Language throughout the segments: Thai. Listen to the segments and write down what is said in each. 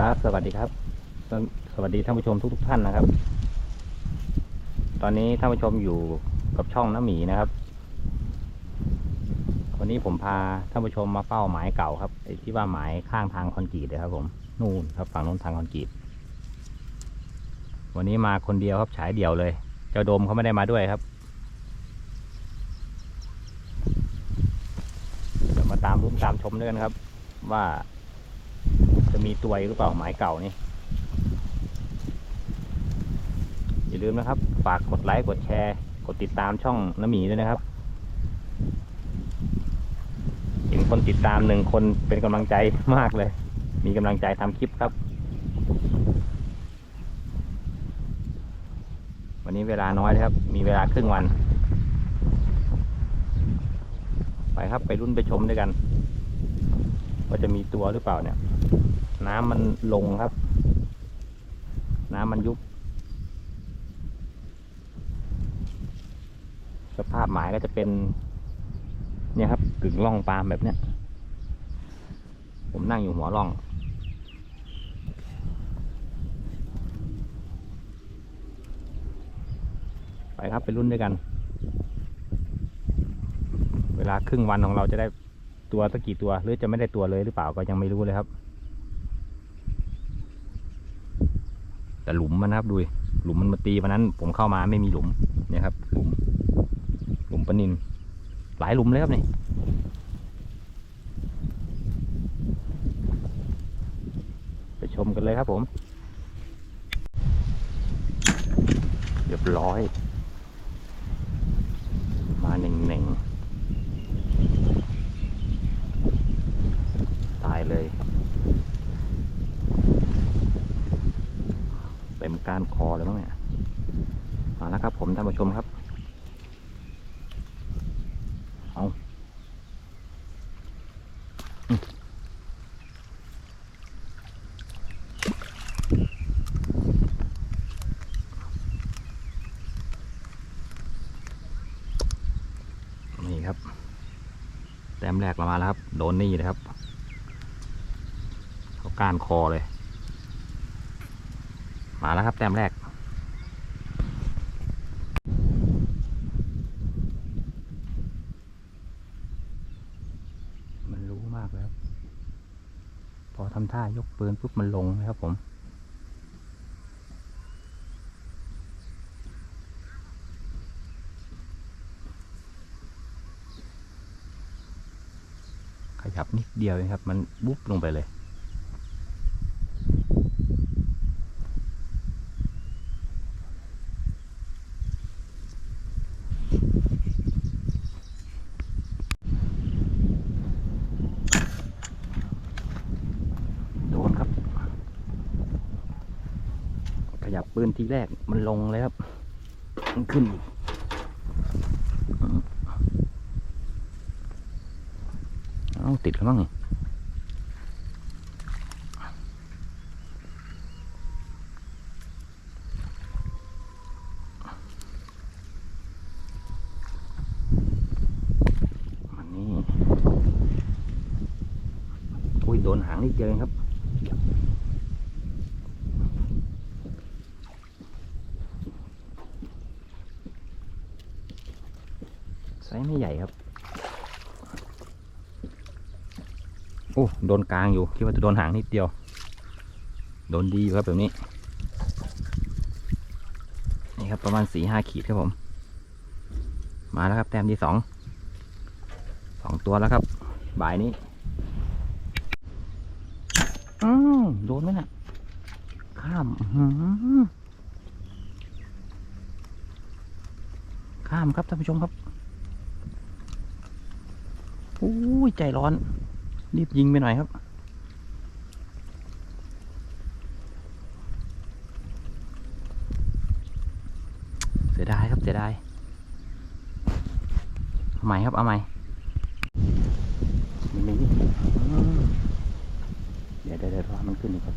ครับ สวัสดีครับ สวัสดีท่านผู้ชมทุกๆท่านนะครับ ตอนนี้ท่านผู้ชมอยู่กับช่องน้ำหมีนะครับ วันนี้ผมพาท่านผู้ชมมาเฝ้าหมายเก่าครับไอ้ที่ว่าหมายข้างทางคอนกรีตเลยครับ ผมนู่นครับฝั่งนู้นทางคอนกรีต วันนี้มาคนเดียวครับฉายเดี่ยวเลย เจ้าโดมเขาไม่ได้มาด้วยครับเดี๋ยวมาตามรุ่นตามชมด้วยกันครับ ว่า จะมีตัวหรือเปล่าหมายเก่านี่ อย่าลืมนะครับ ฝากกดไลค์ กดแชร์ กดติดตามช่องน้ำหมีด้วยนะครับ เห็นคนติดตามหนึ่งคนเป็นกำลังใจมากเลย มีกำลังใจทำคลิปครับ วันนี้เวลาน้อยเลยครับ มีเวลาครึ่งวัน ไปครับไปรุ่นไปชมด้วยกันว่าจะมีตัวหรือเปล่าเนี่ย น้ำมันลงครับ น้ำมันยุบ สภาพหมายก็จะเป็น เนี่ยครับกึ่งร่องปล์มแบบเนี้ย ผมนั่งอยู่หัวร่อง ไปครับไปรุ่นด้วยกัน เวลาครึ่งวันของเราจะได้ตัวสักกี่ตัวหรือจะไม่ได้ตัวเลยหรือเปล่าก็ยังไม่รู้เลยครับ แต่หลุมมันนะครับดูหลุมมันมาตีวันนั้น ผมเข้ามาไม่มีหลุมเนี่ยครับหลุม หลุมปนิน หลายหลุมเลยครับนี่ไปชมกันเลยครับผมเรียบร้อย มาหนึ่งหนึ่งตายเลย ต็มการคอเลยมั้งเนี่ยมาแล้วครับ ผมท่านผู้ชมครับ เอานี่ครับ แต้มแรกเรามาแล้วครับ โดนนี่เลยครับ เขาก้านคอเลย มาแล้วครับแต้มแรก มันรู้มากแล้ว พอทำท่ายกปืนปุ๊บมันลงนะครับผมขยับนิดเดียวเองครับ มันบุ๊บลงไปเลย โดนครับ ข ยับปืนทีแรกมันลงเลยครับ มันขึ้นอีกเอาติดแล้วมั้งมันนี่อุ้ยโดนหางนิดเดียวเอครับ ไซส์ไม่ใหญ่ครับ โอ้โดนกลางอยู่คิดว่าจะโดนหางนิดเดียว โดนดีอยู่ครับแบบนี้ นี่ครับประมาณสี่ห้าขีดครับผม มาแล้วครับแต้มที่สองสองตัวแล้วครับ บ่ายนี้อืมโดนไหมน่ะ ข้ามข้ามครับท่านผู้ชมครับอุ้ยใจร้อน รีบยิงไปหน่อยครับ เสียดายครับเสียดายเอาใหม่ครับเอาใหม่มันมีอืมเดี๋ยวเดี๋ยวเดี๋ยวรอมันขึ้นอีกครับ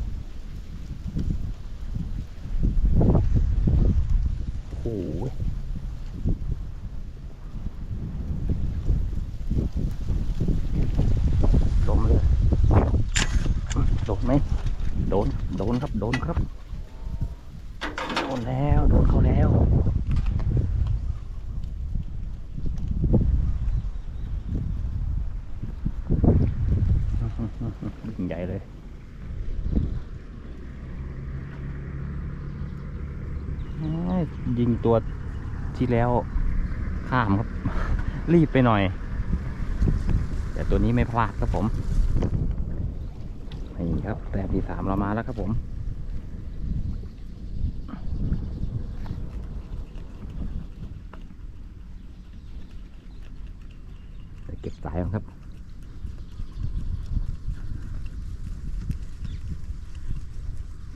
โอ้โห ลมเลยลมไหม โดน โดนครับ โดนครับ โดนแล้ว โดนเขาแล้ว ใหญ่เลยยิงตัวที่แล้วข้ามครับ รีบไปหน่อย แต่ตัวนี้ไม่พลาดครับผม นี่ครับแต้มที่สามเรามาแล้วครับผมเก็บสายครับ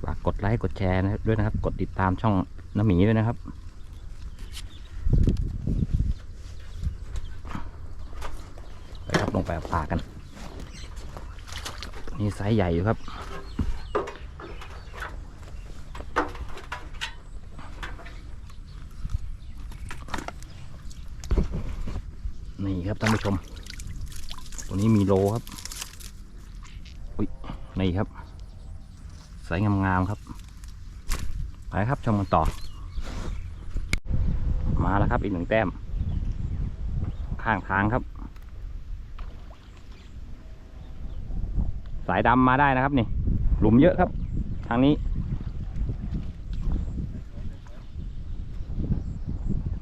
ฝากกดไลค์กดแชร์นะครับด้วยนะครับ กดติดตามช่องน้ำหมีด้วยนะครับ ไปครับลงไปเอาปลากัน นี่ไซส์ใหญ่อยู่ครับ นี่ครับท่านผู้ชม ตัวนี้มีโลครับ อุ้ย นี่ครับสวยงามๆครับ ไปครับชมกันต่อ มาแล้วครับอีกหนึ่งแต้ม ข้างทางครับายดำมาได้นะครับนี่ หลุมเยอะครับ ทางนี้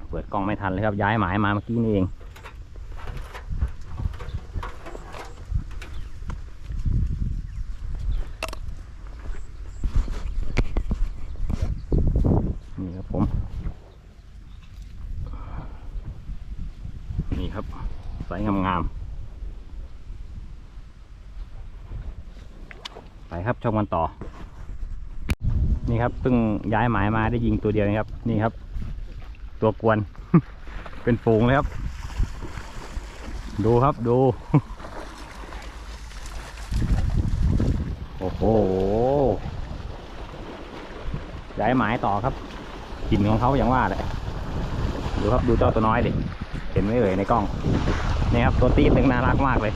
เปิดกล้องไม่ทันเลยครับ ย้ายหมายมาเมื่อกี้นี่เองนี่ครับผม นี่ครับสายงามๆไป ครับชมกันต่อ นี่ครับเพิ่งย้ายหมายมาได้ยิงตัวเดียวนะครับ นี่ครับ ตัวกวน เป็นฝูงเลยครับ ดูครับดู โอ้โหย้ายหมายต่อครับกลิ่นของเขาอย่างว่าเลยดูครับดูเจ้าตัวน้อยดิเห็นไหมเอ่ยในกล้องนี่ครับตัวตีดนึงน่ารักมากเลย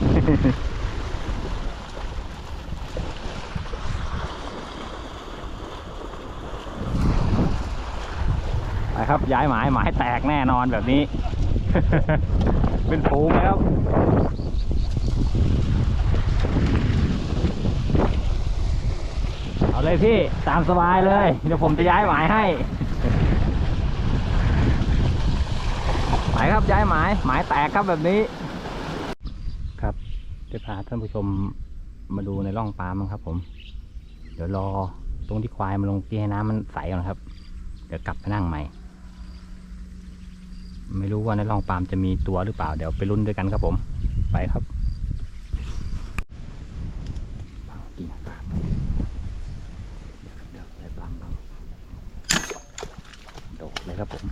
ครับ ย้ายหมายหมายแตกแน่นอนแบบนี้ เป็นฝูงเลยครับเอาเลยพี่ตามสบายเลยเดี๋ยวผมจะย้ายหมายให้หมายครับย้ายหมายหมายแตกครับแบบนี้ ครับจะพาท่านผู้ชมมาดูในร่องปลามั้งครับ ผม เดี๋ยวรอตรงที่ควายมันลงที่ให้น้ำมันใสก่อนครับ เดี๋ยวกลับไปนั่งใหม่ ไม่รู้ว่าในร่องปลามจะมีตัวหรือเปล่าเดี๋ยวไปลุ้นด้วยกันครับผม ไปครับโดดเลยครับผม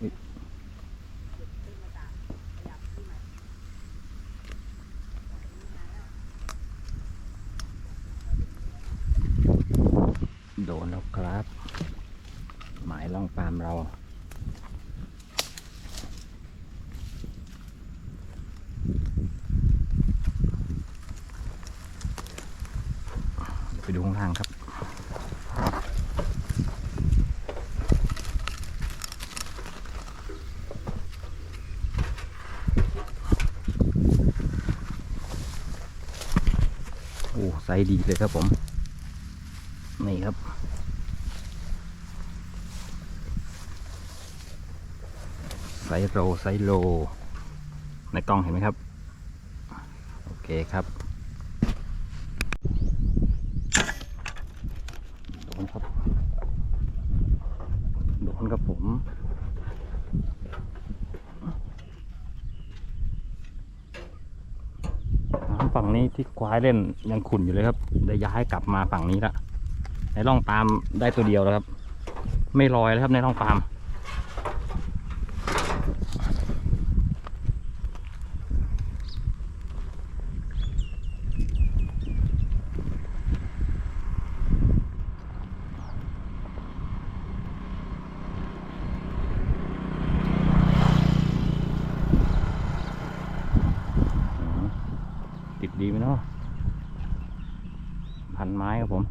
อุ๊ยโดนแล้วครับ หมายล่องปามเรา ไปดูข้างล่างครับ โอ้ไซดีเลยครับผม นี่ครับไซโลไซโล ในกล้องเห็นไหมครับ โอเคครับ ดนครับโดนครับผมน้ำฝั่งนี้ที่ควายเล่นยังขุ่นอยู่เลยครับได้ย้ายกลับมาฝั่งนี้ละในร่องปามได้ตัวเดียวแล้วครับ ไม่ลอยแล้วครับในร่องปาม ดีไหมเนาะพันไม้ครับผม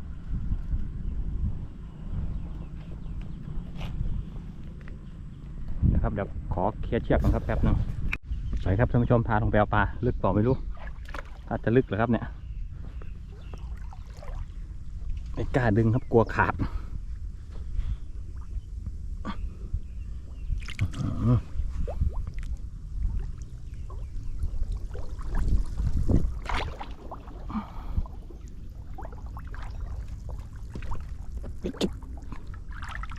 นะครับเดี๋ยวขอเคลียร์เชือกก่อนครับแป๊บหนึงไปครับท่านผู้ชมพาลงไปเอาปลาลึกเปล่าไม่รู้ถ้าจะลึกเหรอครับเนี่ยไม่กล้าดึงครับกลัวขาดอื้อหือ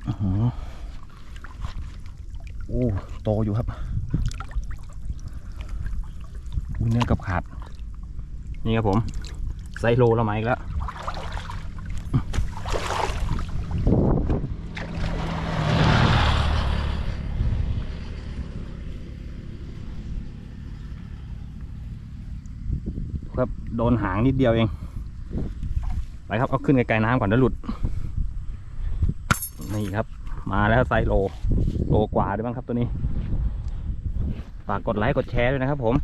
อื้อหือ โอ้โตอยู่ครับอุ้ยเนื้อกับขาด นี่ครับผม ไซโลเรามาอีกแล้วครับโดนหางนิดเดียวเอง ไปครับ เอาขึ้นไกลๆน้ำก่อนแล้วหลุด นี่ครับ มาแล้วไซโลโลกว่าด้วยบ้างครับตัวนี้ ฝากกดไลค์กดแชร์ด้วยนะครับผม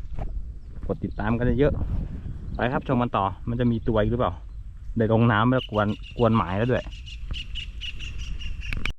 กดติดตามกันเยอะๆไปครับชมกันต่อ มันจะมีตัวอีกหรือเปล่า ได้ลงน้ำแล้วกวนกวนหมายแล้วด้วย